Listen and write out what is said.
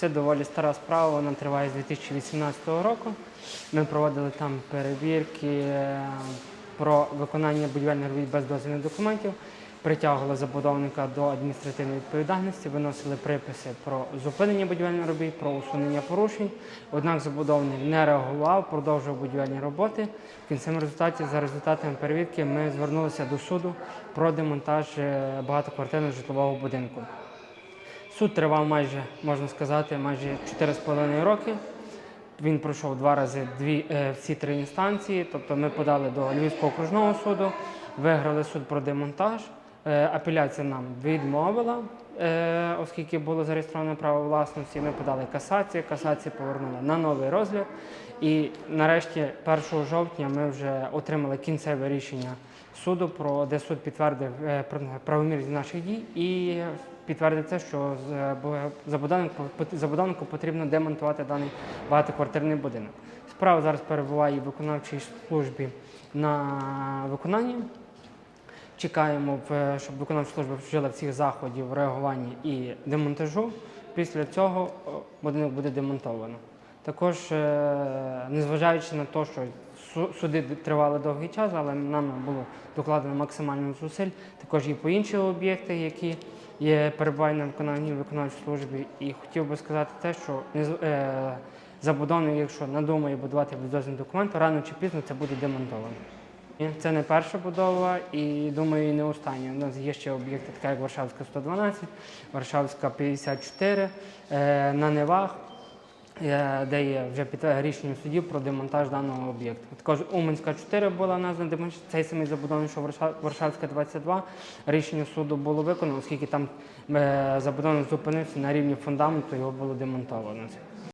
Це доволі стара справа, вона триває з 2018 року. Ми проводили там перевірки е, про виконання будівельних робіт без дозвільних документів, притягували забудовника до адміністративної відповідальності, виносили приписи про зупинення будівельних робіт, про усунення порушень. Однак забудовник не реагував, продовжував будівельні роботи. В кінцевому результаті, за результатами перевірки, ми звернулися до суду про демонтаж е, багатоквартирного житлового будинку. Суд тривав майже, можна сказати, майже 4,5 роки. Він пройшов два рази дві, е, всі три інстанції. Тобто ми подали до Львівського окружного суду, виграли суд про демонтаж. Е, Апеляція нам відмовила, е, оскільки було зареєстроване право власності. Ми подали касацію, касація повернула на новий розгляд. І нарешті 1 жовтня ми вже отримали кінцеве рішення суду, про де суд підтвердив е, правомірність наших дій і підтвердив це, що бо- забудовнику, потрібно демонтувати даний багатоквартирний будинок. Справа зараз перебуває в виконавчій службі на виконанні. Чекаємо, щоб виконавча служба вжила всіх заходів реагування і демонтажу. Після цього будинок буде демонтовано. Також, е, незважаючи на те, що суди тривали довгий час, але нам було докладено максимально зусиль. Також і по інші об'єкти, які є перебувають на виконанні виконавчій службі. І хотів би сказати те, що е, забудовник, якщо надумає будувати бездозвільний документ, то рано чи пізно це буде демонтовано. Це не перша будова і думаю, і не остання. У нас є ще об'єкти, така як Варшавська 112, Варшавська 54, е, на Невах, де є вже під рішенням судів про демонтаж даного об'єкту. Також Уманська 4 була названа демонтаж, цей самий забудовник, що Варша- Варшавська 22. Рішення суду було виконано, оскільки там е, забудовник зупинився на рівні фундаменту, його було демонтовано.